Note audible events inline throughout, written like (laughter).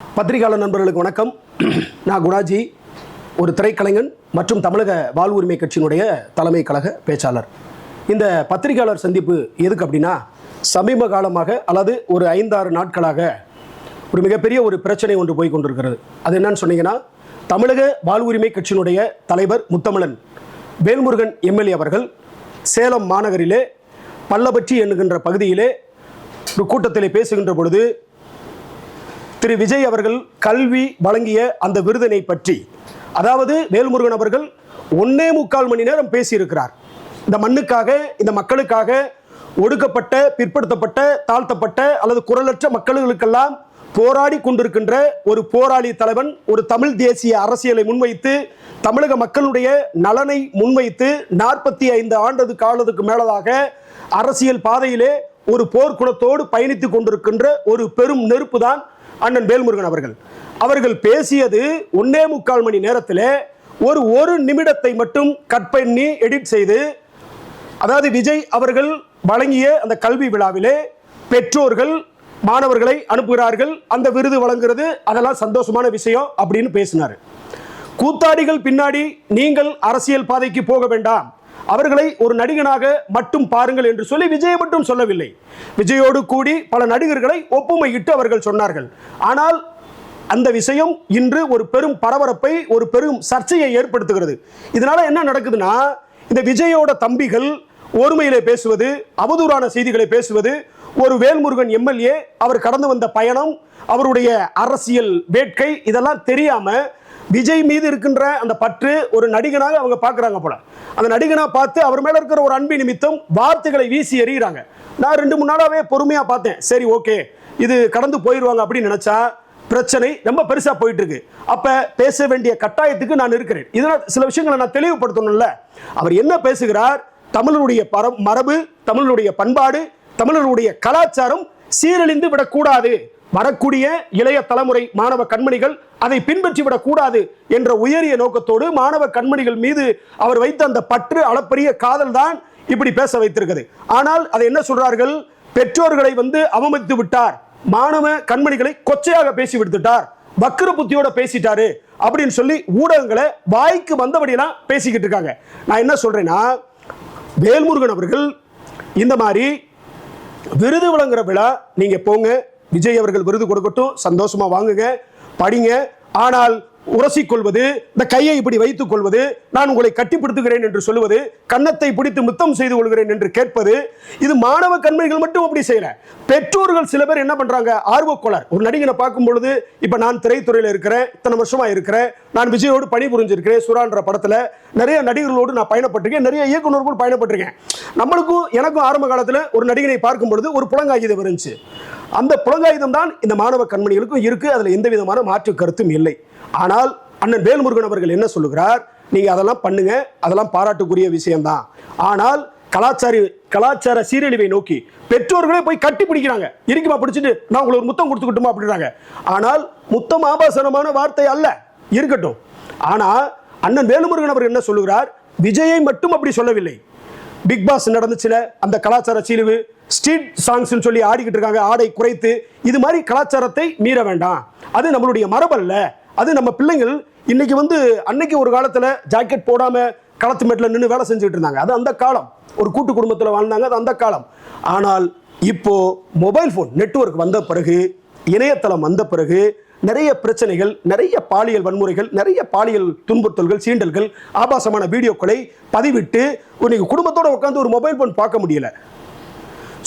பத்திரிகையாளர் நண்பர்களுக்கு வணக்கம். (clears throat) நான் குணாஜி ஒரு திரைக்கலைஞன் மற்றும் தமிழக வாழ்வுரிமை கட்சியினுடைய தலைமை கழக பேச்சாளர். இந்த பத்திரிகையாளர் சந்திப்பு எதுக்கு அப்படின்னா சமீப காலமாக அல்லது ஒரு ஐந்தாறு நாட்களாக ஒரு மிகப்பெரிய ஒரு பிரச்சனை ஒன்று போய் கொண்டிருக்கிறது. அது என்னன்னு சொன்னீங்கன்னா தமிழக வாழ்வுரிமை கட்சியினுடைய தலைவர் முத்தமிழன் வேல்முருகன் எம்எல்ஏ அவர்கள் சேலம் மாநகரிலே பள்ளப்பட்டி என்கின்ற பகுதியிலே ஒரு கூட்டத்திலே பேசுகின்ற பொழுது திரு விஜய் அவர்கள் கல்வி வழங்கிய அந்த விருதினை பற்றி. அதாவது வேல்முருகன் அவர்கள் ஒன்னே முக்கால் மணி நேரம் பேசியிருக்கிறார். இந்த மண்ணுக்காக இந்த மக்களுக்காக ஒடுக்கப்பட்ட பிற்படுத்தப்பட்ட தாழ்த்தப்பட்ட அல்லது குரலற்ற மக்களுக்கெல்லாம் போராடி கொண்டிருக்கின்ற ஒரு போராளி தலைவன் ஒரு தமிழ் தேசிய அரசியலை முன்வைத்து தமிழக மக்களுடைய நலனை முன்வைத்து நாற்பத்தி ஐந்து ஆண்டது காலத்துக்கு மேலதாக அரசியல் பாதையிலே ஒரு போர்க்குணத்தோடு பயணித்துக் கொண்டிருக்கின்ற ஒரு பெரும் நெருப்பு தான் அண்ணன் வேல்முருகன் அவர்கள். அவர்கள் பேசியது ஒன்னே முக்கால் மணி நேரத்தில் ஒரு ஒரு நிமிடத்தை மட்டும் கட் பண்ணி எடிட் செய்து அதாவது விஜய் அவர்கள் வழங்கிய அந்த கல்வி விழாவிலே பெற்றோர்கள் மாணவர்களை அனுப்புகிறார்கள் அந்த விருது வழங்குறது அதெல்லாம் சந்தோஷமான விஷயம் அப்படின்னு பேசினார். கூத்தாடிகள் பின்னாடி நீங்கள் அரசியல் பாதைக்கு போக வேண்டாம். அவர்களை ஒரு நடிகனாக மட்டும் பாருங்கள் என்று சொல்லி விஜய் மட்டும் சொல்லவில்லை. விஜயோடு கூடி பல நடிகர்களை ஒப்புமையிட்டு அவர்கள் சொன்னார்கள். ஆனால் அந்த விஷயம் இன்று ஒரு பெரும் பரபரப்பை ஒரு பெரும் சர்ச்சையை ஏற்படுத்துகிறது. இதனால என்ன நடக்குதுன்னா இந்த விஜயோட தம்பிகள் ஒருமையிலே பேசுவது அவதூறான செய்திகளை பேசுவது ஒரு வேல்முருகன் எம்எல்ஏ அவர் கடந்து வந்த பயணம் அவருடைய அரசியல் வேட்கை இதெல்லாம் தெரியாமல் விஜய் மீது இருக்கின்ற அந்த பற்று ஒரு நடிகனாக அவங்க பார்க்குறாங்க போல. அந்த நடிகனாக பார்த்து அவர் மேலே இருக்கிற ஒரு அன்பு நிமித்தம் வார்த்தைகளை வீசி எறிகிறாங்க. நான் ரெண்டு மூணு நாளாகவே பொறுமையாக பார்த்தேன். சரி ஓகே. இது கடந்து போயிடுவாங்க அப்படின்னு நினச்சா பிரச்சனை ரொம்ப பெருசா போயிட்டு இருக்கு அப்ப பேச வேண்டிய கட்டாயத்துக்கு நான் இருக்கிறேன். இதனால் சில விஷயங்களை நான் தெளிவுபடுத்தணும்ல. அவர் என்ன பேசுகிறார்? தமிழருடைய பரம் மரபு தமிழருடைய பண்பாடு தமிழருடைய கலாச்சாரம் சீரழிந்து விடக்கூடாது. வரக்கூடிய இளைய தலைமுறை மாணவ கண்மணிகள் அதை பின்பற்றி விடக்கூடாது என்ற உயரிய நோக்கத்தோடு மாணவ கண்மணிகள் மீது அவர் வைத்த அந்த பற்று அளப்பரிய காதல் தான் இப்படி பேச வைத்திருக்கிறது. ஆனால் அதை என்ன சொல்றார்கள்? பெற்றோர்களை வந்து அவமதித்து விட்டார். மாணவ கண்மணிகளை கொச்சையாக பேசி விடுத்துட்டார். வக்கர புத்தியோட பேசிட்டாரு அப்படின்னு சொல்லி ஊடகங்களை வாய்க்கு வந்தபடியெல்லாம் பேசிக்கிட்டு இருக்காங்க. நான் என்ன சொல்றேன்னா வேல்முருகன் அவர்கள் இந்த மாதிரி விருது வழங்குற விழா நீங்க போங்க விஜய் அவர்கள் விருது கொடுக்கட்டும். சந்தோஷமா வாங்குங்க படிங்க. ஆனால் உரசிக்கொள்வது இந்த கையை இப்படி வைத்துக் கொள்வது நான் உங்களை கட்டிப்படுத்துகிறேன் என்று சொல்லுவது கன்னத்தை பிடித்து முத்தம் செய்து கொள்கிறேன் என்று கேட்பது இது மாணவ கண்மணிகள் மட்டும் அப்படி செய்யல. பெற்றோர்கள் சில பேர் என்ன பண்றாங்க? ஆர்வக்கோளர் ஒரு நடிகனை பார்க்கும் பொழுது இப்ப நான் திரைத்துறையில் இருக்கிறேன் இத்தனை வருஷமா இருக்கிறேன் நான் விஜயோடு பணி புரிஞ்சிருக்கிறேன் சுரான்ற படத்துல நிறைய நடிகர்களோடு நான் பயணப்பட்டிருக்கேன் நிறைய இயக்குநர்களோடு பயணப்பட்டிருக்கேன். நம்மளுக்கும் எனக்கும் ஆரம்ப காலத்துல ஒரு நடிகனை பார்க்கும் பொழுது ஒரு புலங்காயுதம் இருந்துச்சு. அந்த புலங்காயுதம் தான் இந்த மாணவ கண்மணிகளுக்கும் இருக்கு அதுல எந்த விதமான மாற்று கருத்தும் இல்லை. ஆனால் அண்ணன் வேல்முருகன் அவர்கள் என்ன சொல்லுகிறார்? நீங்கள் அதெல்லாம் பண்ணுங்க அதெல்லாம் பாராட்டுக்குரிய விஷயம்தான். ஆனால் கலாச்சார கலாச்சார சீரழிவை நோக்கி பெற்றோர்களே போய் கட்டி பிடிக்கிறாங்க. இருக்குமா பிடிச்சிட்டு? நான் உங்களுக்கு ஒரு முத்தம் கொடுத்துக்கிட்டுமா அப்படின்றாங்க. ஆனால் முத்தம் ஆபாசனமான வார்த்தை அல்ல. இருக்கட்டும். ஆனால் அண்ணன் வேலுமுருகன் அவர் என்ன சொல்லுகிறார்? விஜயை மட்டும் அப்படி சொல்லவில்லை. பிக் பாஸ் நடந்துச்சுல அந்த கலாச்சார சீழிவு ஸ்ட்ரீட் சாங்ஸ்னு சொல்லி ஆடிக்கிட்டு இருக்காங்க ஆடை குறைத்து இது மாதிரி கலாச்சாரத்தை மீற வேண்டாம். அது நம்மளுடைய மரபல்ல. அது நம்ம பிள்ளைங்கள் இன்னைக்கு வந்து அன்னைக்கு ஒரு காலத்தில் ஜாக்கெட் போடாம களத்து மேட்டில் நின்று வேலை செஞ்சுட்டு இருந்தாங்க. அது அந்த காலம். ஒரு கூட்டு குடும்பத்தில் வாழ்ந்தாங்க அது அந்த காலம். ஆனால் இப்போ மொபைல் ஃபோன் நெட்வொர்க் வந்த பிறகு இணையதளம் வந்த பிறகு நிறைய பிரச்சனைகள் நிறைய பாலியல் வன்முறைகள் நிறைய பாலியல் துன்புறுத்தல்கள் சீண்டல்கள் ஆபாசமான வீடியோக்களை பதிவிட்டு இன்னைக்கு குடும்பத்தோடு உட்காந்து ஒரு மொபைல் ஃபோன் பார்க்க முடியல.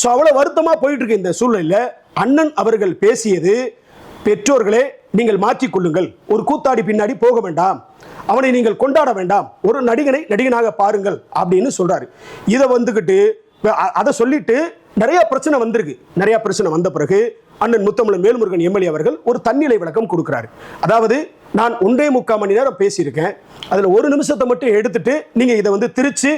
ஸோ அவ்வளோ வருத்தமாக போயிட்டு இருக்கு இந்த சூழ்நிலையில் அண்ணன் அவர்கள் பேசியது பெற்றோர்களே நீங்கள் மாற்றிக்கொள்ளுங்கள் ஒரு கூத்தாடி பின்னாடி போக வேண்டாம். அவனை நீங்கள் கொண்டாட வேண்டாம். ஒரு நடிகனை நடிகனாக பாருங்கள் அப்படின்னு சொல்றாரு. இதை வந்துக்கிட்டு அதை சொல்லிட்டு நிறைய பிரச்சனை வந்திருக்கு. நிறைய பிரச்சனை வந்த பிறகு அண்ணன் முத்தமிழன் வேல்முருகன் எம்எல்ஏ அவர்கள் ஒரு தன்னிலை விளக்கம் கொடுக்குறாரு. அதாவது நான் ஒன்றே முக்கால் மணி நேரம் பேசியிருக்கேன். அதில் ஒரு நிமிஷத்தை மட்டும் எடுத்துட்டு நீங்கள் இதை வந்து திரிச்சு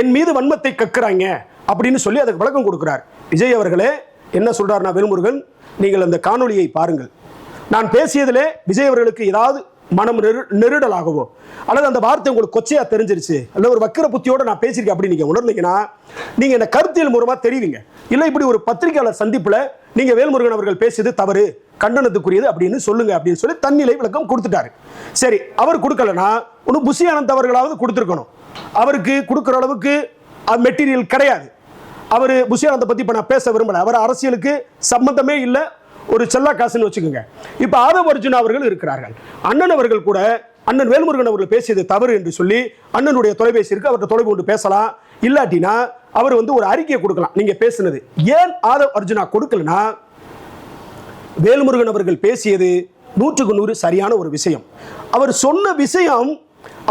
என் மீது வன்மத்தை கக்குறாங்க அப்படின்னு சொல்லி அதுக்கு விளக்கம் கொடுக்குறாரு. விஜய் அவர்களே என்ன சொல்றாருன்னா வேல்முருகன் நீங்கள் அந்த காணொளியை பாருங்கள். நான் பேசியதிலே விஜய் அவர்களுக்கு ஏதாவது மனம் நெரு நெருடலாகவோ அல்லது அந்த வார்த்தை உங்களுக்கு கொச்சையா தெரிஞ்சிருச்சு அல்ல ஒரு வக்கிர புத்தியோட நான் பேசியிருக்கேன் அப்படி நீங்க உணர்ந்தீங்கன்னா நீங்க இந்த கருத்தியல் மூலமா தெரிவிங்க. இல்லை இப்படி ஒரு பத்திரிகையாளர் சந்திப்புல நீங்க வேல்முருகன் அவர்கள் பேசியது தவறு கண்டனத்துக்குரியது அப்படின்னு சொல்லுங்க அப்படின்னு சொல்லி தன்னிலை விளக்கம் கொடுத்துட்டாரு. சரி அவர் கொடுக்கலனா ஒன்று புசி ஆனந்த் அவர்களாவது கொடுத்துருக்கணும். அவருக்கு கொடுக்குற அளவுக்கு மெட்டீரியல் கிடையாது. அவர் புஷியானந்தை பத்தி இப்போ நான் பேச விரும்பல. அவர் அரசியலுக்கு சம்மந்தமே இல்லை ஒரு செல்லா காசுன்னு வச்சுக்கோங்க. இப்ப ஆதவ அர்ஜுனா அவர்கள் இருக்கிறார்கள். அண்ணன் அவர்கள் கூட அண்ணன் வேல்முருகன் அவர்கள் பேசியது தவறு என்று சொல்லி அண்ணனுடைய தொலைபேசி இருக்கு அவர்கிட்ட தொலைவு கொண்டு பேசலாம். இல்லாட்டினா அவர் வந்து ஒரு அறிக்கையை கொடுக்கலாம். நீங்க பேசுனது. ஏன் ஆதவ் அர்ஜுனா கொடுக்கலனா வேல்முருகன் அவர்கள் பேசியது நூற்றுக்கு நூறு சரியான ஒரு விஷயம். அவர் சொன்ன விஷயம்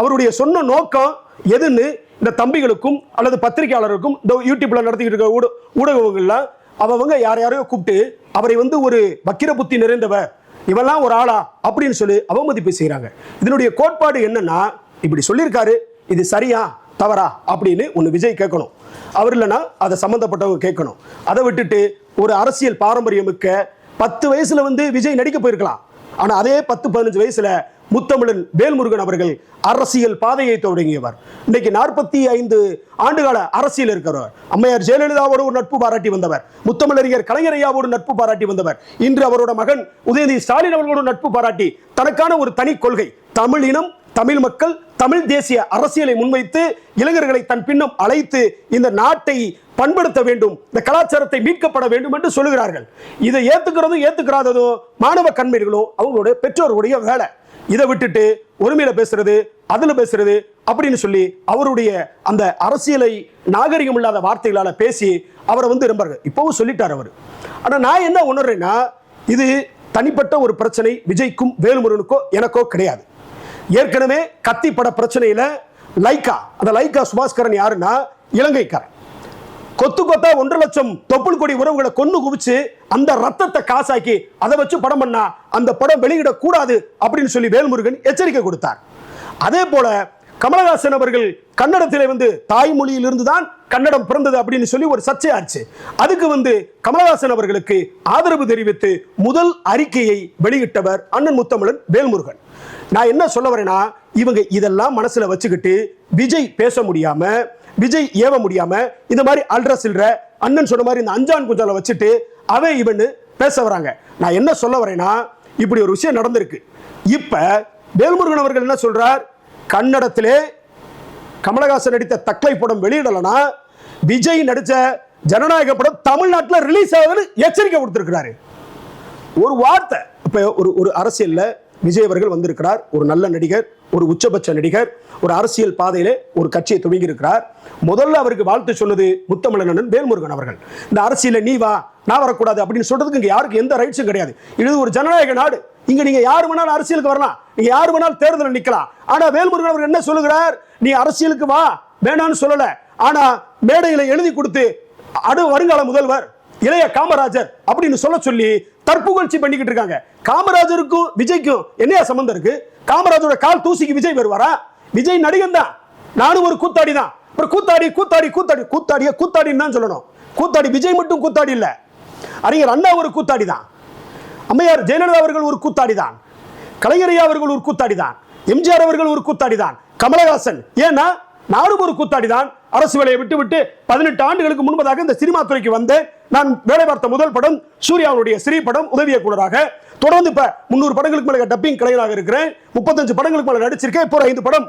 அவருடைய சொன்ன நோக்கம் எதுன்னு இந்த தம்பிகளுக்கும் அல்லது பத்திரிகையாளருக்கும் இந்த யூடியூப்ல நடத்திக்கிட்டு இருக்க ஊடகங்கள்ல அவங்க யார் யாரையோ கூப்பிட்டு அவரை வந்து ஒரு வக்கிர புத்தி நிறைந்தவர். இவெல்லாம் ஒரு ஆளா? அப்படின்னு சொல்லி அவமதிப்பு செய்கிறாங்க இதனுடைய கோட்பாடு என்னன்னா இப்படி சொல்லியிருக்காரு இது சரியா தவறா அப்படின்னு ஒன்று விஜய் கேட்கணும். அவர் இல்லைன்னா அதை சம்மந்தப்பட்டவங்க கேட்கணும். அதை விட்டுட்டு ஒரு அரசியல் பாரம்பரியமிக்க பத்து வயசுல வந்து விஜய் நடிக்க போயிருக்கலாம். ஆனால் அதே பத்து பதினஞ்சு வயசுல முத்தமிழன் வேல்முருகன் அவர்கள் அரசியல் பாதையை தொடங்கியவர். இன்னைக்கு நாற்பத்தி ஐந்து ஆண்டுகால அரசியல் இருக்கிறவர். அம்மையார் ஜெயலலிதாவோடு ஒரு நட்பு பாராட்டி வந்தவர். முத்தமிழறிஞர் கலைஞரையாவோடு நட்பு பாராட்டி வந்தவர். இன்று அவரோட மகன் உதயநிதி ஸ்டாலின் அவர்களோடு நட்பு பாராட்டி தனக்கான ஒரு தனி கொள்கை தமிழ் இனம் தமிழ் மக்கள் தமிழ் தேசிய அரசியலை முன்வைத்து இளைஞர்களை தன் பின்னம் அழைத்து இந்த நாட்டை பண்படுத்த வேண்டும் இந்த கலாச்சாரத்தை மீட்கப்பட வேண்டும் என்று சொல்லுகிறார்கள். இதை ஏத்துக்கிறதும் ஏத்துக்கிறாததும் மாணவ கண்மணிகளும் அவங்களுடைய பெற்றோர்களுடைய வேலை. இதை விட்டுட்டு ஒருமையில பேசுறது அதுல பேசுறது அப்படின்னு சொல்லி அவருடைய அந்த அரசியலை நாகரிகம் இல்லாத வார்த்தைகளால் பேசி அவரை வந்து ரொம்ப இப்பவும் சொல்லிட்டார் அவர். ஆனால் நான் என்ன உணர்றேன்னா இது தனிப்பட்ட ஒரு பிரச்சனை விஜய்க்கும் வேலுமுருகனுக்கோ எனக்கோ கிடையாது. ஏற்கனவே கத்தி பட பிரச்சனையில் லைக்கா அந்த லைக்கா சுபாஸ்கரன் யாருன்னா இலங்கைக்காரன். கொத்து கொத்தா ஒன்றரை லட்சம் தொப்புள் கொடி உறவுகளை கொன்று குவிச்சு அந்த ரத்தத்தை காசாக்கி அதை வச்சு படம் பண்ணா அந்த படம் வெளியிடக்கூடாது அப்படின்னு சொல்லி வேல்முருகன் எச்சரிக்கை கொடுத்தார். அதே போல கமலஹாசன் அவர்கள் கன்னடத்திலே வந்து தாய்மொழியிலிருந்து தான் கன்னடம் பிறந்தது அப்படின்னு சொல்லி ஒரு சர்ச்சையாச்சு அதுக்கு வந்து கமலஹாசன் அவர்களுக்கு ஆதரவு தெரிவித்து முதல் அறிக்கையை வெளியிட்டவர் அண்ணன் முத்தமிழன் வேல்முருகன். நான் என்ன சொல்ல வரேன்னா இவங்க இதெல்லாம் மனசுல வச்சுக்கிட்டு விஜய் பேச முடியாம விஜய் ஏவ முடியாம இந்த மாதிரி அல்ற சில்ற அண்ணன் சொன்ன மாதிரி இந்த அஞ்சான் குஞ்சால வச்சுட்டு அவன் இவன்னு பேச வராங்க. நான் என்ன சொல்ல வரேன்னா இப்படி ஒரு விஷயம் நடந்திருக்கு. இப்ப வேல்முருகன் அவர்கள் என்ன சொல்றார்? கன்னடத்திலே கமலஹாசன் நடித்த தக்லை படம் வெளியிடலனா விஜய் நடித்த ஜனநாயக படம் தமிழ்நாட்டில் ரிலீஸ் ஆகுதுன்னு எச்சரிக்கை கொடுத்துருக்கிறாரு. ஒரு வார்த்தை இப்போ ஒரு ஒரு அரசியலில் விஜய் அவர்கள் வந்திருக்கிறார். ஒரு நல்ல நடிகர் ஒரு உச்சபட்ச நடிகர் ஒரு அரசியல் பாதையில ஒரு கட்சியை துவங்கி இருக்கிறார் முதல்ல அவருக்கு வாழ்த்து சொன்னது முத்தமிழன் வேல்முருகன் அவர்கள். இந்த அரசியல நீ வா நான் வரக்கூடாது அப்படின்னு சொல்றதுக்கு இங்க யாருக்கு எந்த ரைட்ஸும் கிடையாது. இது ஒரு ஜனநாயக நாடு. இங்க நீங்க யார் வேணாலும் அரசியலுக்கு வரலாம். நீங்க யார் வேணாலும் தேர்தலில் நிக்கலாம் ஆனா வேல்முருகன் அவர் என்ன சொல்லுகிறார்? நீ அரசியலுக்கு வா வேணாம்னு சொல்லல. ஆனா மேடையில எழுதி கொடுத்து அடு வருங்கால முதல்வர் இளைய காமராஜர் அப்படின்னு சொல்ல சொல்லி தற்புகழ்ச்சி பண்ணிக்கிட்டு இருக்காங்க. காமராஜருக்கும் விஜய்க்கும் என்னையா சம்மந்தம் இருக்கு? காமராஜரோட கால் தூசிக்கு விஜய் வருவாரா? விஜய் நடிகன் தான். நானும் ஒரு கூத்தாடி தான். அப்புறம் கூத்தாடி கூத்தாடி கூத்தாடி கூத்தாடிய கூத்தாடின்னு தான் சொல்லணும். கூத்தாடி விஜய் மட்டும் கூத்தாடி இல்ல. அறிஞர் அண்ணா ஒரு கூத்தாடி தான். அம்மையார் ஜெயலலிதா அவர்கள் ஒரு கூத்தாடி தான். கலைஞரையா அவர்கள் ஒரு கூத்தாடி தான். எம்ஜிஆர் அவர்கள் ஒரு கூத்தாடி தான். கமலஹாசன். ஏன்னா நானும் ஒரு கூத்தாடி தான் அரசு வேலையை விட்டு விட்டு பதினெட்டு ஆண்டுகளுக்கு முன்பதாக இந்த சினிமா துறைக்கு வந்து நான் வேலை பார்த்த முதல் படம் சூர்யாவுடைய சிறி படம் உதவி இயக்குனராக தொடர்ந்து இப்போ முந்நூறு படங்களுக்கு மேலே டப்பிங் கலைஞராக இருக்கிறேன். முப்பத்தஞ்சு படங்களுக்கு மேலே நடிச்சிருக்கேன். இப்போ ஐந்து படம்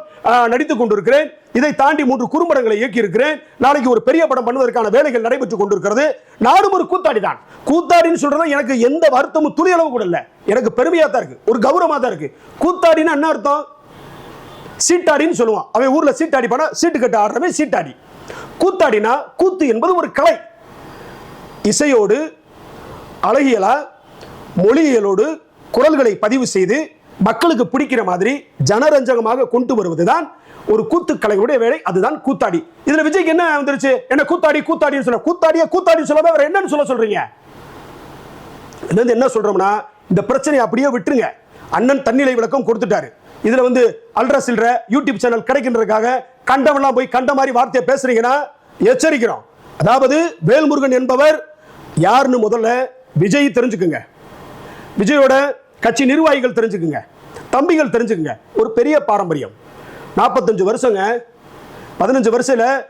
நடித்துக் கொண்டிருக்கிறேன். இதை தாண்டி மூன்று குறும்படங்களை இயக்கியிருக்கிறேன். நாளைக்கு ஒரு பெரிய படம் பண்ணுவதற்கான வேலைகள் நடைபெற்றுக் கொண்டிருக்கிறது. நானும் ஒரு கூத்தாடி தான் கூத்தாடின்னு சொல்றது எனக்கு எந்த வருத்தமும் துளி அளவு கூட இல்லை. எனக்கு பெருமையாக தான் இருக்கு. ஒரு கௌரவமாக தான் இருக்கு. கூத்தாடின்னு என்ன அர்த்தம்? சீட்டாடின்னு சொல்லுவான். அவன் ஊரில் சீட்டாடி பண்ணா சீட்டு கட்டு ஆடுறவன் சீட்டாடி. கூத்தாடினா கூத்து என்பது ஒரு கலை. இசையோடு அழகியலா மொழியியலோடு குரல்களை பதிவு செய்து மக்களுக்கு பிடிக்கிற மாதிரி ஜனரஞ்சகமாக கொண்டு வருவது தான் ஒரு கூத்து கலைஞருடைய வேலை. அதுதான் கூத்தாடி. இதுல விஜய்க்கு என்ன வந்துருச்சு? என்ன கூத்தாடி கூத்தாடின்னு சொல்ல கூத்தாடியா கூத்தாடின்னு சொல்லாம வேற என்னன்னு சொல்ல சொல்றீங்க? என்ன சொல்றோம்னா இந்த பிரச்சனையை அப்படியே விட்டுருங்க. அண்ணன் தன்னிலை விளக்கம் கொடுத்துட்டாரு. இதுல வந்து அல்ட்ரா சில்ற யூடியூப் சேனல் கிடைக்கின்றதுக்காக கண்டவெல்லாம் போய் கண்ட மாதிரி வார்த்தையை பேசுறீங்கன்னா எச்சரிக்கிறோம். அதாவது வேல்முருகன் என்பவர் யாருன்னு முதல்ல விஜய் தெரிஞ்சுக்குங்க. விஜயோட கட்சி நிர்வாகிகள் தெரிஞ்சுக்குங்க. தம்பிகள் தெரிஞ்சுக்குங்க. ஒரு பெரிய பாரம்பரியம். நாற்பத்தஞ்சு வருஷங்க. பதினஞ்சு வருஷத்தில்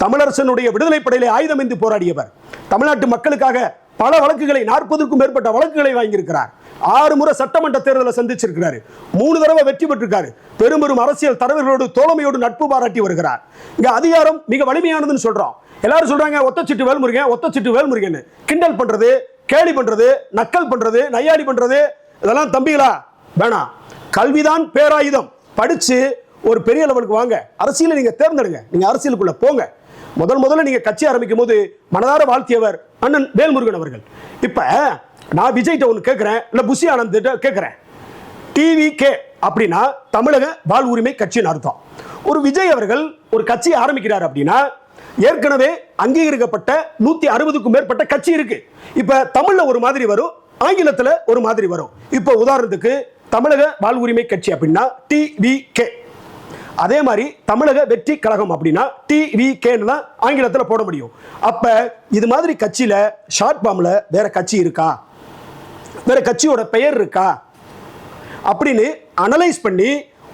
தமிழரசனுடைய விடுதலை படையிலே ஆயுதம் ஏந்தி போராடியவர். தமிழ்நாட்டு மக்களுக்காக பல வழக்குகளை நாற்பதுக்கும் மேற்பட்ட வழக்குகளை வாங்கியிருக்கிறார். ஆறு முறை சட்டமன்ற தேர்தலை சந்திச்சிருக்கிறாரு. மூணு தடவை வெற்றி பெற்றிருக்காரு. பெரும் பெரும் அரசியல் தலைவர்களோடு தோழமையோடு நட்பு பாராட்டி வருகிறார். இங்க அதிகாரம் மிக வலிமையானதுன்னு சொல்றோம். எல்லாரும் சொல்றாங்க ஒத்தச்சிட்டு வேல்முருகன் ஒத்தச்சிட்டு வேல்முருகன் கிண்டல் பண்றது கேலி பண்றது நக்கல் பண்றது நையாடி பண்றது இதெல்லாம் தம்பிகளா? வேணாம் கல்விதான் பேராயுதம். படிச்சு ஒரு பெரிய லெவலுக்கு வாங்க. அரசியலை நீங்க தேர்ந்தெடுங்க. நீங்க அரசியலுக்குள்ள போங்க. முதல் முதல்ல நீங்க கட்சி ஆரம்பிக்கும் போது மனதார வாழ்த்தியவர் அண்ணன் வேல்முருகன் அவர்கள். இப்ப நான் விஜய்கிட்ட ஒன்று கேட்குறேன் இல்ல புஷி ஆனந்த் கேட்குறேன் டிவி கே அப்படின்னா தமிழக வாழ் உரிமை கட்சின்னு அர்த்தம். ஒரு விஜய் அவர்கள் ஒரு கட்சி ஆரம்பிக்கிறார் அப்படின்னா ஏற்கனவே அங்கீகரிக்கப்பட்ட நூத்தி அறுபதுக்கும் மேற்பட்ட கட்சி இருக்கு. இப்ப தமிழ்ல ஒரு மாதிரி வரும் ஆங்கிலத்துல ஒரு மாதிரி வரும். இப்ப உதாரணத்துக்கு தமிழக வாழ் உரிமை கட்சி அப்படின்னா டிவி கே அதே மாதிரி தமிழக வெற்றி கழகம் அப்படின்னா டிவிகேன்னு தான் ஆங்கிலத்தில் போட முடியும். அப்ப இது மாதிரி கட்சியில ஷார்ட் ஃபார்ம்ல வேற கட்சி இருக்கா? வேற கட்சியோட பெயர் இருக்கா? அப்படின்னு அனலைஸ் பண்ணி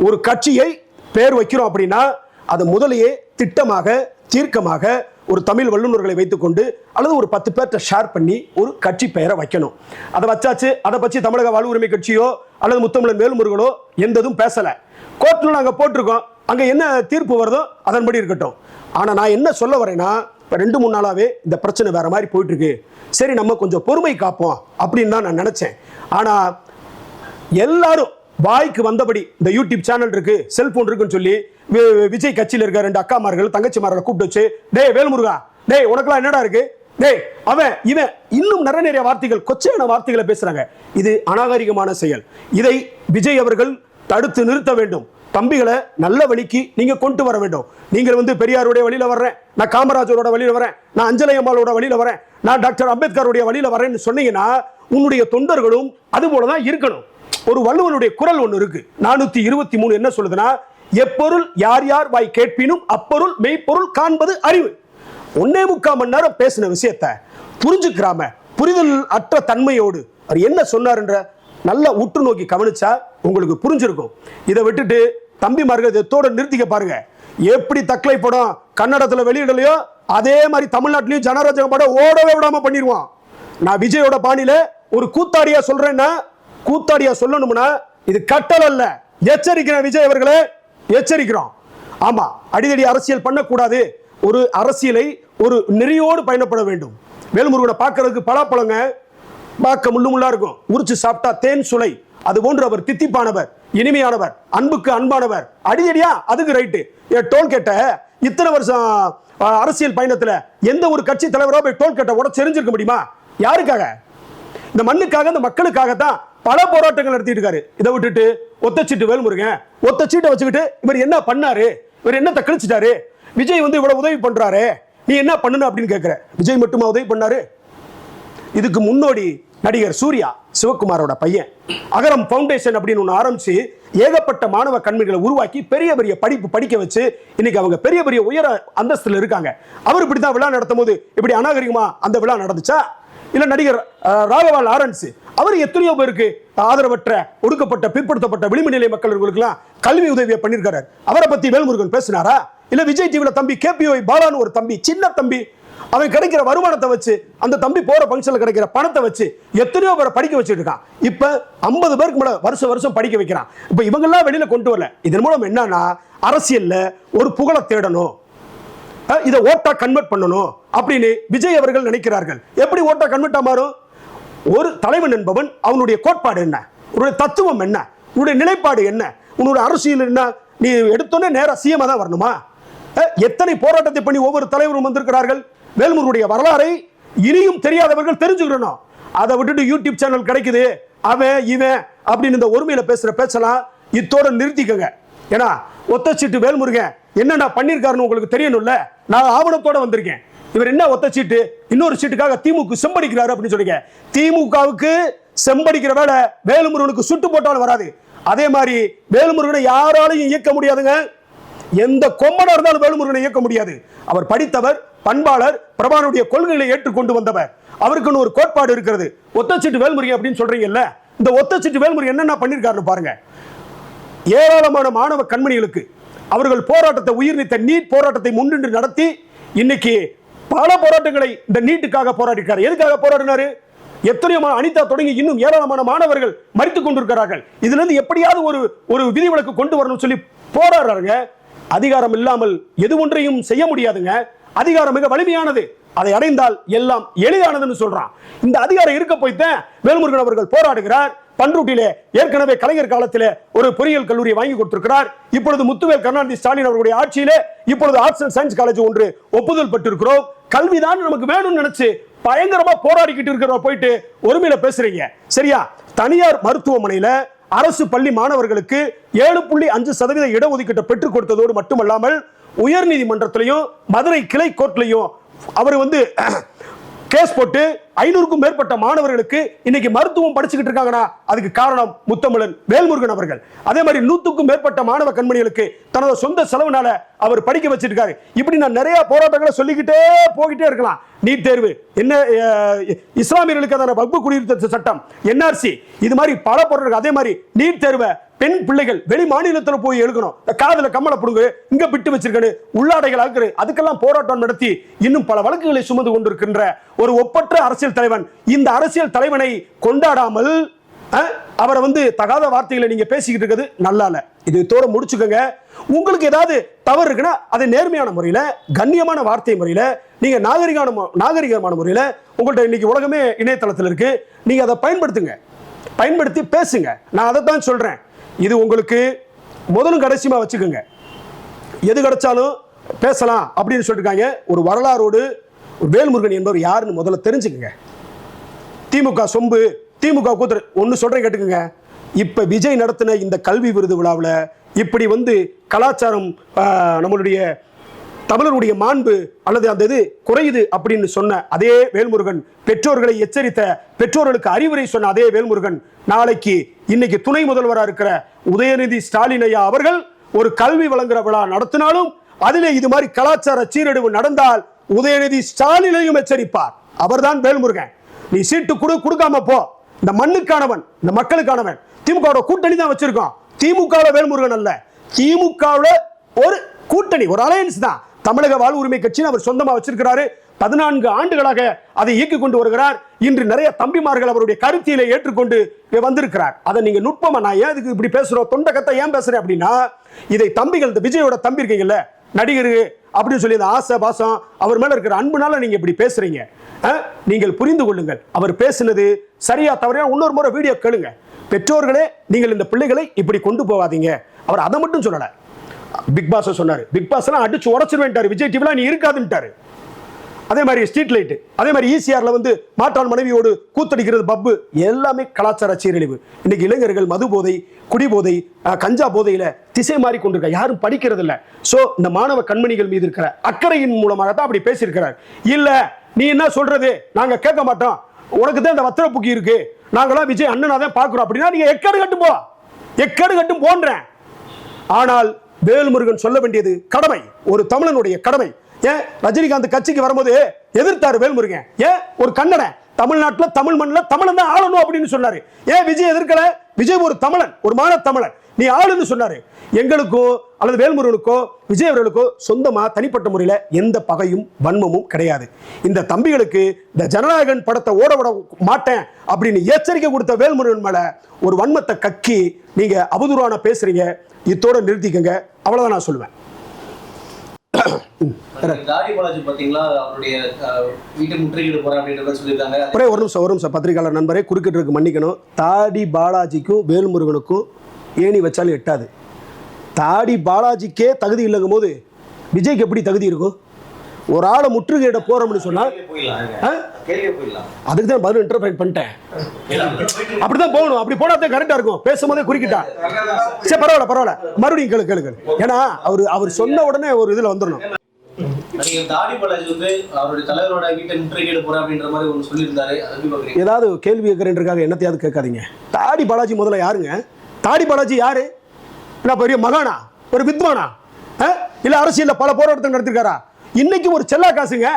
ஒரு கட்சியை பெயர் வைக்கிறோம் அப்படின்னா அது முதலையே திட்டமாக தீர்க்கமாக ஒரு தமிழ் வல்லுநர்களை வைத்துக்கொண்டு அல்லது ஒரு பத்து பேர்கிட்ட ஷேர் பண்ணி ஒரு கட்சி பெயரை வைக்கணும். அதை வச்சாச்சு அதை பற்றி தமிழக வாழ் உரிமை கட்சியோ அல்லது முத்தமிழன் வேலுமுருகனோ எந்ததும் பேசலை. கோர்ட்டில் நாங்கள் போட்டிருக்கோம். அங்கே என்ன தீர்ப்பு வருதோ அதன்படி இருக்கட்டும். ஆனால் நான் என்ன சொல்ல வரேன்னா இப்போ ரெண்டு மூணு நாளாவே இந்த பிரச்சனை வேற மாதிரி போயிட்டுருக்கு. சரி நம்ம கொஞ்சம் பொறுமை காப்போம் அப்படின்னு தான் நான் நினச்சேன். ஆனால் எல்லாரும் வாய்க்கு வந்தபடி இந்த யூடியூப் சேனல் இருக்கு செல்போன் இருக்குன்னு சொல்லி விஜய் கட்சியில் இருக்க ரெண்டு அக்காமார்கள் தங்கச்சிமார்களை கூப்பிட்டு வச்சு டேய் வேல்முருகா டேய் உனக்கெல்லாம் என்னடா இருக்கு? டேய் அவன் இவன் இன்னும் நிறைய நிறைய வார்த்தைகள் கொச்சையான வார்த்தைகளை பேசுறாங்க. இது அநாகரிகமான செயல். இதை விஜய் அவர்கள் தடுத்து நிறுத்த வேண்டும். தம்பிகளை நல்ல வழிக்கு நீங்கள் கொண்டு வர வேண்டும். நீங்கள் வந்து பெரியாருடைய வழியில வர்றேன் நான் காமராஜரோட வழியில் வரேன் நான் அஞ்சலை அம்மாளோட வழியில வரேன் நான் டாக்டர் அம்பேத்கருடைய வழியில வரேன்னு சொன்னீங்கன்னா உன்னுடைய தொண்டர்களும் அது போல தான் இருக்கணும். ஒரு வள்ளுவனுடைய குரல் ஒன்று இருக்கு. நானூத்தி இருபத்தி மூணு என்ன சொல்லுதுன்னா எப்பொருள் யார் யார் வாய் கேட்பினும் அப்பொருள் மெய்ப்பொருள் காண்பது அறிவு. ஒன்னே முக்கால் மணி நேரம் பேசின விஷயத்த புரிஞ்சுக்கிறாம புரிதல் அற்ற தன்மையோடு அவர் என்ன சொன்னார்ன்ற நல்லா உற்று நோக்கி கவனிச்சா உங்களுக்கு புரிஞ்சிருக்கும். இதை விட்டுட்டு தம்பிமார்கள் இதோட நிறுத்திக்க பாருங்க. எப்படி தக்கலை படம் கன்னடத்தில் வெளியிடலையோ அதே மாதிரி தமிழ்நாட்டிலையும் ஜனரஜகம் படம் ஓடவே விடாம பண்ணிடுவான் நான் விஜயோட பாணியில ஒரு கூத்தாடியா சொல்றேன்னா கூத்தாடியா சொல்லணும்னா இது கட்டல் அல்ல. எச்சரிக்கிறேன் விஜய் அவர்களே எச்சரிக்கிறோம். ஆமா அடிதடி அரசியல் பண்ணக்கூடாது. ஒரு அரசியலை ஒரு நெறியோடு பயணப்பட வேண்டும். வேல்முருகனை பார்க்கறதுக்கு பலாப்பழங்க பார்க்க முள்ளு முள்ளா இருக்கும். உரிச்சு சாப்பிட்டா தேன் சுளை. அது போன்று அவர் தித்திப்பானவர். இனிமையானவர் அன்புக்கு அன்பானவர். அடிதடியா அதுக்கு ரைட்டு என் டோல் கேட்ட இத்தனை வருஷம் அரசியல் பயணத்துல எந்த ஒரு கட்சி தலைவரோ போய் டோல் கேட்ட உடச்சு தெரிஞ்சிருக்க முடியுமா? யாருக்காக? இந்த மண்ணுக்காக இந்த மக்களுக்காக தான் பல போராட்டங்கள் நடத்திட்டு இருக்காரு. இதை விட்டுட்டு ஒத்தச்சீட்டு வேல்முருகன் ஒத்த சீட்டை வச்சுக்கிட்டு இவர் என்ன பண்ணாரு? இவர் என்னத்தை கழிச்சிட்டாரு? விஜய் வந்து இவ்வளவு உதவி பண்றாரு. நீ என்ன பண்ணுன அப்படின்னு கேட்கிற விஜய் மட்டுமா உதவி பண்ணாரு? இதுக்கு முன்னோடி நடிகர் சூர்யா சிவகுமாரோட பையன். அகரம் ஃபவுண்டேஷன் அப்படின்னு ஒன்று ஆரம்பிச்சு ஏகப்பட்ட மாணவ கண்மணிகளை உருவாக்கி பெரிய பெரிய படிப்பு படிக்க வச்சு இன்னைக்கு அவங்க பெரிய பெரிய உயர அந்தஸ்துல இருக்காங்க. அவர் இப்படி தான் விழா நடத்தும் போது இப்படி அநாகரிகமா அந்த விழா நடந்துச்சா? இல்ல நடிகர் அஹ், ராகவா லாரன்ஸ் அவர் எத்தனையோ பேருக்கு ஆதரவற்ற ஒடுக்கப்பட்ட பிற்படுத்தப்பட்ட விளிம்பு நிலை மக்களுக்கெல்லாம் கல்வி உதவியை பண்ணியிருக்காரு. அவரை பத்தி வேல்முருகன் பேசினாரா? இல்லை விஜய் டிவியில் தம்பி கேபிஓ பாலான்னு ஒரு தம்பி சின்ன தம்பி அவன் கிடைக்கிற வருமானத்தை வச்சு அந்த தம்பி போற ஃபங்க்ஷனில் கிடைக்கிற பணத்தை வச்சு எத்தனையோ பேரை படிக்க வச்சுட்டு இருக்கான். இப்ப ஐம்பது பேருக்கு மேல வருஷம் வருஷம் படிக்க வைக்கிறான். இப்ப இவங்கெல்லாம் வெளியில கொண்டு வரல. இதன் மூலம் என்னன்னா அரசியல்ல ஒரு புகழை தேடணும். இதை ஓட்டா கன்வெர்ட் பண்ணணும் அப்படின்னு விஜய் அவர்கள் நினைக்கிறார்கள். எப்படி ஓட்டா கன்வெர்ட் மாறும்? ஒரு தலைவன் என்பவன் அவனுடைய கோட்பாடு என்ன? உன்னுடைய தத்துவம் என்ன? உன்னுடைய நிலைப்பாடு என்ன? உன்னுடைய அரசியல் என்ன? நீ எடுத்தோன்னே நேராக சிஎம் தான் வரணுமா? எத்தனை போராட்டத்தை பண்ணி ஒவ்வொரு தலைவரும் வந்திருக்கிறார்கள்? வேல்முருடைய வரலாறை இனியும் தெரியாதவர்கள் தெரிஞ்சுக்கணும் அதை விட்டுட்டு யூடியூப் சேனல் கிடைக்குது. அவன் இவன் அப்படின்னு இந்த ஒருமையில பேசுற பேச்செல்லாம் இத்தோட நிறுத்திக்கங்க. ஏன்னா ஒத்தச்சீட்டு வேல்முருகன் என்னென்ன பண்ணியிருக்காருன்னு உங்களுக்கு தெரியணும்ல? நான் ஆவணத்தோட வந்திருக்கேன். இவர் என்ன ஒத்தச்சீட்டு? இன்னொரு சீட்டுக்காக திமுக செம்படிக்கிறாரு அப்படின்னு சொல்றீங்க. திமுகவுக்கு செம்படிக்கிற வேலை வேலுமுருகனுக்கு சுட்டு போட்டாலும் வராது. அதே மாதிரி வேலுமுருகனை யாராலையும் இயக்க முடியாதுங்க. எந்த கொம்பனா இருந்தாலும் வேலுமுருகனை இயக்க முடியாது. அவர் படித்தவர் பண்பாளர் பிரபானுடைய கொள்கைகளை ஏற்றுக்கொண்டு வந்தவர். அவருக்குன்னு ஒரு கோட்பாடு இருக்கிறது. ஒத்தச்சீட்டு வேல்முருகன் அப்படின்னு சொல்றீங்கல்ல இந்த ஒத்தச்சீட்டு வேல்முருகன் என்னென்ன பண்ணியிருக்காருன்னு பாருங்க. ஏராளமான மாணவ கண்மணிகளுக்கு அவர்கள் போராட்டத்தை உயிர்நீத்த நீட் போராட்டத்தை முன்னின்று நடத்தி இன்னைக்கு பல போராட்டங்களை இந்த நீட்டுக்காக போராடிருக்காரு எதுக்காக போராடினாரு? எத்தனையோ அனிதா தொடங்கி இன்னும் ஏராளமான மாணவர்கள் மறித்துக் கொண்டிருக்கிறார்கள். இதுல இருந்து எப்படியாவது ஒரு ஒரு விதிவிலக்கு கொண்டு வரணும்னு சொல்லி போராடுறாருங்க. அதிகாரம் இல்லாமல் எது ஒன்றையும் செய்ய முடியாதுங்க. அதிகாரம் மிக வலிமையானது. அதை அடைந்தால் எல்லாம் எளிதானதுன்னு சொல்றான். இந்த அதிகாரம் இருக்க போய்த்தான் வேல்முருகன் அவர்கள் போராடுகிறார். பன்ருட்டிலே ஏற்கனவே கலைஞர் காலத்திலே ஒரு பொறியியல் கல்லூரியை வாங்கி கொடுத்திருக்கிறார். இப்பொழுது முத்துவேல் கருணாநிதி ஸ்டாலின் அவர்களுடைய ஆட்சியிலே இப்பொழுது ஆர்ட்ஸ் அண்ட் சயின்ஸ் காலேஜ் ஒன்று ஒப்புதல் பெற்றிருக்கிறோம். கல்விதான் நமக்கு வேணும்னு நினைச்சு பயங்கரமா போராடிக்கிட்டு இருக்கிற போயிட்டு ஒருமையில பேசுறீங்க. சரியா? தனியார் மருத்துவமனையில அரசு பள்ளி மாணவர்களுக்கு ஏழு புள்ளி அஞ்சு சதவீத இடஒதுக்கீட்டை பெற்றுக் கொடுத்ததோடு மட்டுமல்லாமல் உயர் நீதிமன்றத்திலையும் மதுரை கிளை கோர்ட்லையும் அவர் வந்து (clears throat) கேஸ் போட்டு ஐநூறுக்கும் மேற்பட்ட மாணவர்களுக்கு இன்னைக்கு மருத்துவம் படிச்சுக்கிட்டு இருக்காங்கன்னா அதுக்கு காரணம் முத்தமிழன் வேல்முருகன் அவர்கள். அதே மாதிரி நூத்துக்கும் மேற்பட்ட மாணவ கண்மணிகளுக்கு தனது சொந்த செலவுனால அவர் படிக்க வச்சிருக்காரு. இப்படி நான் நிறைய போராட்டங்களை சொல்லிக்கிட்டே போகிட்டே இருக்கலாம். நீட் தேர்வு என்ன இஸ்லாமியர்களுக்கு அதான வகுப்பு குடியிருத்த சட்டம் என்ஆர்சி இது மாதிரி பல போராட்டங்கள். அதே மாதிரி நீட் தேர்வை பெண் பிள்ளைகள் வெளி மாநிலத்தில் போய் எழுகணும். இந்த கம்மலை கம்மல இங்க பிட்டு வச்சிருக்கணும் உள்ளாடைகள் ஆக்குறது அதுக்கெல்லாம் போராட்டம் நடத்தி இன்னும் பல வழக்குகளை சுமந்து கொண்டிருக்கின்ற ஒரு ஒப்பற்ற அரசியல் தலைவன். இந்த அரசியல் தலைவனை கொண்டாடாமல் அவரை வந்து தகாத வார்த்தைகளை நீங்க பேசிக்கிட்டு இருக்கிறது நல்லா இது தோற முடிச்சுக்கோங்க. உங்களுக்கு ஏதாவது தவறு இருக்குன்னா அதை நேர்மையான முறையில கண்ணியமான வார்த்தை முறையில நீங்க நாகரிகமான நாகரிகமான முறையில உங்கள்ட்ட இன்னைக்கு உலகமே இணையதளத்தில் இருக்கு. நீங்க அதை பயன்படுத்துங்க. பயன்படுத்தி பேசுங்க. நான் அதை தான் சொல்றேன். இது உங்களுக்கு முதலும் கடைசியமாக வச்சுக்கோங்க. எது கிடைச்சாலும் பேசலாம் அப்படின்னு சொல்லிருக்காங்க. ஒரு வரலாறோடு வேல்முருகன் என்பவர் யாருன்னு முதல்ல தெரிஞ்சுக்கோங்க. திமுக சொம்பு திமுக கூத்துரு ஒன்று சொல்கிறேன் கேட்டுக்கோங்க. இப்போ விஜய் நடத்தின இந்த கல்வி விருது விழாவில் இப்படி வந்து கலாச்சாரம் நம்மளுடைய தமிழருடைய மாண்பு அல்லது அந்த இது குறையுது அப்படின்னு சொன்ன அதே வேல்முருகன் பெற்றோர்களை எச்சரித்த பெற்றோர்களுக்கு அறிவுரை சொன்ன அதே வேல்முருகன் நாளைக்கு இன்னைக்கு துணை முதல்வராக இருக்கிற உதயநிதி ஸ்டாலின் ஐயா அவர்கள் ஒரு கல்வி வழங்குற விழா நடத்தினாலும் அதிலே இது மாதிரி கலாச்சார சீரழிவு நடந்தால் உதயநிதி ஸ்டாலினையும் எச்சரிப்பார். அவர்தான் வேல்முருகன். நீ சீட்டு கொடு கொடுக்காம போ. இந்த மண்ணுக்கானவன் இந்த மக்களுக்கானவன். திமுக கூட்டணி தான் வச்சிருக்கோம் திமுக வேல்முருகன் அல்ல. திமுக ஒரு கூட்டணி ஒரு அலையன்ஸ் தான். தமிழக வாழ் உரிமை கட்சின்னு அவர் சொந்தமா வச்சிருக்கிறாரு. பதினான்கு ஆண்டுகளாக அதை இயக்கி கொண்டு வருகிறார். இன்று நிறைய தம்பிமார்கள் அவருடைய கருத்தியலை ஏற்றுக்கொண்டு வந்திருக்கிறார். அதை நீங்க நுட்பமா நான் ஏன் இதுக்கு இப்படி பேசுறோம்? தொண்டகத்தை ஏன் பேசுறேன் அப்படின்னா இதை தம்பிகள் இந்த விஜயோட தம்பி இருக்கீங்கல்ல நடிகர் அப்படின்னு சொல்லி இந்த ஆசை பாசம் அவர் மேல இருக்கிற அன்புனால நீங்க இப்படி பேசுறீங்க. நீங்கள் புரிந்து கொள்ளுங்கள். அவர் பேசினது சரியா தவறையா இன்னொரு முறை வீடியோ கேளுங்க. பெற்றோர்களே நீங்கள் இந்த பிள்ளைகளை இப்படி கொண்டு போகாதீங்க. அவர் அதை மட்டும் சொல்லலை. பிக் பாஸ் சொன்னாரு. பிக் பாஸ் எல்லாம் அடிச்சு உடச்சிருவேன்ட்டாரு. விஜய் டிவிலாம் நீ இருக்காதுன்ட்டாரு. அதே மாதிரி ஸ்ட்ரீட் லைட் அதே மாதிரி ஈசிஆர்ல வந்து மாற்றான் மனைவியோடு கூத்தடிக்கிறது பப்பு எல்லாமே கலாச்சார சீரழிவு. இன்னைக்கு இளைஞர்கள் மது போதை குடிபோதை கஞ்சா போதையில திசை மாறி கொண்டிருக்க யாரும் படிக்கிறது இல்ல. சோ இந்த மாணவ கண்மணிகள் மீது இருக்கிற அக்கறையின் மூலமாக தான் அப்படி பேசியிருக்கிறார். இல்ல நீ என்ன சொல்றது? நாங்க கேட்க மாட்டோம். உனக்கு தான் இந்த வத்திர புக்கி இருக்கு. நாங்களாம் விஜய் அண்ணனா தான் பாக்குறோம் அப்படின்னா நீங்க எக்கடு கட்டும் போ. எக்கடு கட்டும் போன்றேன். ஆனால் வேல்முருகன் சொல்ல வேண்டியது கடமை. ஒரு தமிழனுடைய கடமை. ஏன்? ரஜினிகாந்த் கட்சிக்கு வரும்போது எதிர்த்தாரு வேல்முருகன். ஏன்? ஒரு கன்னடன் தமிழ்நாட்டுல தமிழ் மண்ணில் தமிழன் தான் ஆளணும் அப்படின்னு சொன்னாரு. ஏன் விஜய் எதிர்க்கல? விஜய் ஒரு தமிழன் ஒரு மான தமிழன். நீ ஆளுன்னு சொன்னாரு. எங்களுக்கோ அல்லது வேல்முருகனுக்கோ விஜய் அவர்களுக்கோ சொந்தமா தனிப்பட்ட முறையில் எந்த பகையும் வன்மமும் கிடையாது. இந்த தம்பிகளுக்கு இந்த ஜனநாயகன் படத்தை ஓட விட மாட்டேன் அப்படின்னு எச்சரிக்கை கொடுத்த வேல்முருகன் மேல ஒரு வன்மத்தை கக்கி நீங்க அவதூறான பேசுறீங்க. இத்தோட நிறுத்திக்கங்க. அவ்வளவுதான் நான் சொல்லுவேன். ஒரே ஒரு நிமிஷம் ஒரு நிமிஷம். பத்திரிகையாளர் நண்பரே குறுக்கிட்டு மன்னிக்கணும். தாடி பாலாஜிக்கும் வேல்முருகனுக்கும் ஏணி வச்சாலும் எட்டாது. தாடி பாலாஜிக்கே தகுதி இல்லைங்கும் போது விஜய்க்கு எப்படி தகுதி இருக்கும்? ஒரு ஆளை முற்றுகையிட போறோம்னு சொன்னா அதுக்கு தான் பதில் இன்டர்ஃபைன் பண்ணிட்டேன். அப்படிதான் போகணும். அப்படி போனா தான் கரெக்டா இருக்கும். பேசும்போதே குறுக்கிட்டா. சரி பரவாயில்ல பரவாயில்ல. மறுபடியும் கேளு கேளு கேளு. ஏன்னா அவர் அவர் சொன்ன உடனே ஒரு இதுல வந்துடணும் ஏதாவது கேள்வி கேட்கறேன்றக்காக என்னத்தையாவது கேட்காதீங்க. தாடி பாலாஜி முதல்ல யாருங்க? தாடி பாலாஜி யாரு? என்ன பெரிய மகானா? ஒரு வித்வானா? இல்ல அரசியல்ல பல போராட்டத்தை நடத்திருக்காரா? இன்னைக்கு ஒரு செல்லா காசுங்க?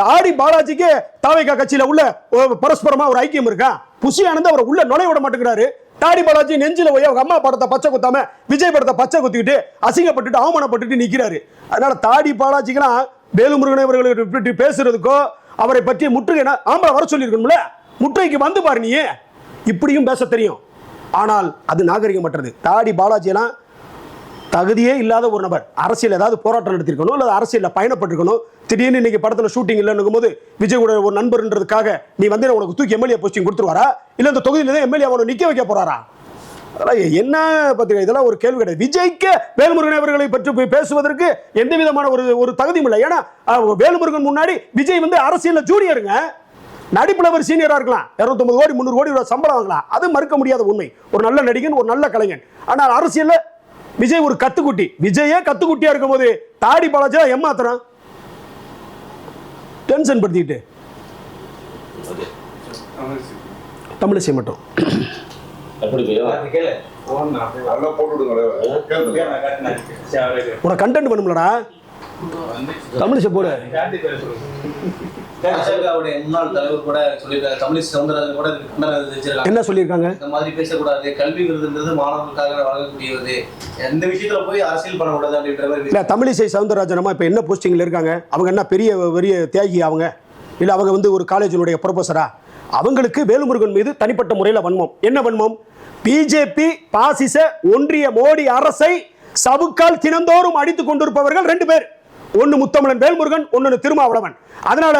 தாடி பாலாஜிக்கு தாவைக்கா கட்சியில உள்ள ஒரு பரஸ்பரமா ஒரு ஐக்கியம் இருக்கா? புசி ஆனந்த் அவரை உள்ள நுழைய விட மாட்டேங்கிறாரு. தாடி பாலாஜி நெஞ்சில போய் அவங்க அம்மா படத்தை பச்சை குத்தாம விஜய் படத்தை பச்சை குத்திக்கிட்டு அசிங்கப்பட்டுட்டு அவமானப்பட்டுட்டு நிற்கிறாரு அதனால தாடி பாலாஜிக்கெல்லாம் வேலுமுருகன் அவர்களுக்கு பேசுறதுக்கோ அவரை பற்றி முற்றுகை ஆம்பளை வர சொல்லியிருக்கணும்ல? முற்றுகைக்கு வந்து பாரு நீ இப்படியும் பேச தெரியும். ஆனால் அது நாகரிகமற்றது தாடி பாலாஜியெல்லாம் தகுதியே இல்லாத ஒரு நபர் அரசியல் ஏதாவது போராட்டம் நடத்திருக்கணும் அல்லது அரசியலில் பயணப்பட்டிருக்கணும் திடீர்னு இன்னைக்கு படத்தில் ஷூட்டிங் இல்லைன்னும் போது விஜய் கூட ஒரு நண்பர்ன்றதுக்காக நீ வந்து உனக்கு தூக்கி எம்எல்ஏ போஸ்டிங் கொடுத்துருவாரா? இல்லை இந்த தொகுதியில் தான் எம்எல்ஏ அவனை நிற்க வைக்க போறாரா? அதெல்லாம் என்ன பத்திரிகை? இதெல்லாம் ஒரு கேள்வி கிடையாது. விஜய்க்கு வேல்முருகன் அவர்களை பற்றி போய் பேசுவதற்கு எந்த விதமான ஒரு ஒரு தகுதியும் இல்லை. ஏன்னா வேலுமுருகன் வேல்முருகன் முன்னாடி விஜய் வந்து அரசியலில் ஜூனியருங்க நடிப்பில் அவர் சீனியராக இருக்கலாம். இரநூத்தொம்பது கோடி முந்நூறு கோடி சம்பளம் வாங்கலாம். அது மறுக்க முடியாத உண்மை. ஒரு நல்ல நடிகன் ஒரு நல்ல கலைஞன். ஆனால் அரசியலில் விஜய் ஒரு கத்துக்குட்டி. விஜயே கத்துக்குட்டியா இருக்கும்போது தாடி பாலாஜா ஏமாத்துறான்? டென்ஷன் படுத்திக்கிட்டு. தமிழிசை மட்டும். உனக்கு கண்டென்ட் பண்ணும்லடா தமிழிசை போடு. பாஜகவுடைய முன்னாள் தலைவர் கூட சொல்லியிருக்காரு. தமிழிசை சவுந்தரராஜன் கூட என்ன சொல்லியிருக்காங்க? இந்த மாதிரி பேசக்கூடாது. கல்வி விருதுன்றது மாணவர்களுக்காக வழங்கக்கூடியது. எந்த விஷயத்துல போய் அரசியல் பண்ணக்கூடாது அப்படின்ற மாதிரி இல்லை தமிழிசை சவுந்தரராஜனமா இப்போ என்ன போஸ்டிங்கில் இருக்காங்க? அவங்க என்ன பெரிய பெரிய தியாகி அவங்க? இல்லை அவங்க வந்து ஒரு காலேஜினுடைய ப்ரொஃபஸரா அவங்களுக்கு வேலுமுருகன் மீது தனிப்பட்ட முறையில் வன்மம். என்ன வன்மம்? பிஜேபி பாசிச ஒன்றிய மோடி அரசை சவுக்கால் தினந்தோறும் அடித்துக் கொண்டிருப்பவர்கள் ரெண்டு பேர். ஒன்னு முத்தமிழன் வேல்முருகன் ஒன்னு திருமாவளவன். அதனால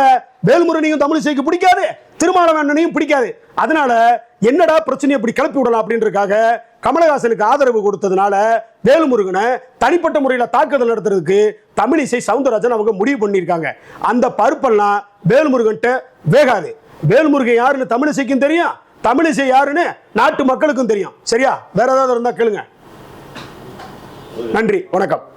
வேல்முருகனையும் தமிழிசைக்கு பிடிக்காது திருமாவளவனையும் பிடிக்காது. அதனால என்னடா பிரச்சனையை இப்படி கிளப்பி விடலாம் அப்படின்றதுக்காக கமலஹாசனுக்கு ஆதரவு கொடுத்ததுனால வேலுமுருகனை தனிப்பட்ட முறையில் தாக்குதல் நடத்துறதுக்கு தமிழிசை சவுந்தரராஜன் அவங்க முடிவு பண்ணியிருக்காங்க. அந்த பருப்பெல்லாம் வேலுமுருகன்ட்ட வேகாது. வேல்முருகன் யாருன்னு தமிழிசைக்கும் தெரியும் தமிழிசை யாருன்னு நாட்டு மக்களுக்கும் தெரியும். சரியா? வேற ஏதாவது இருந்தால் கேளுங்க. நன்றி வணக்கம்.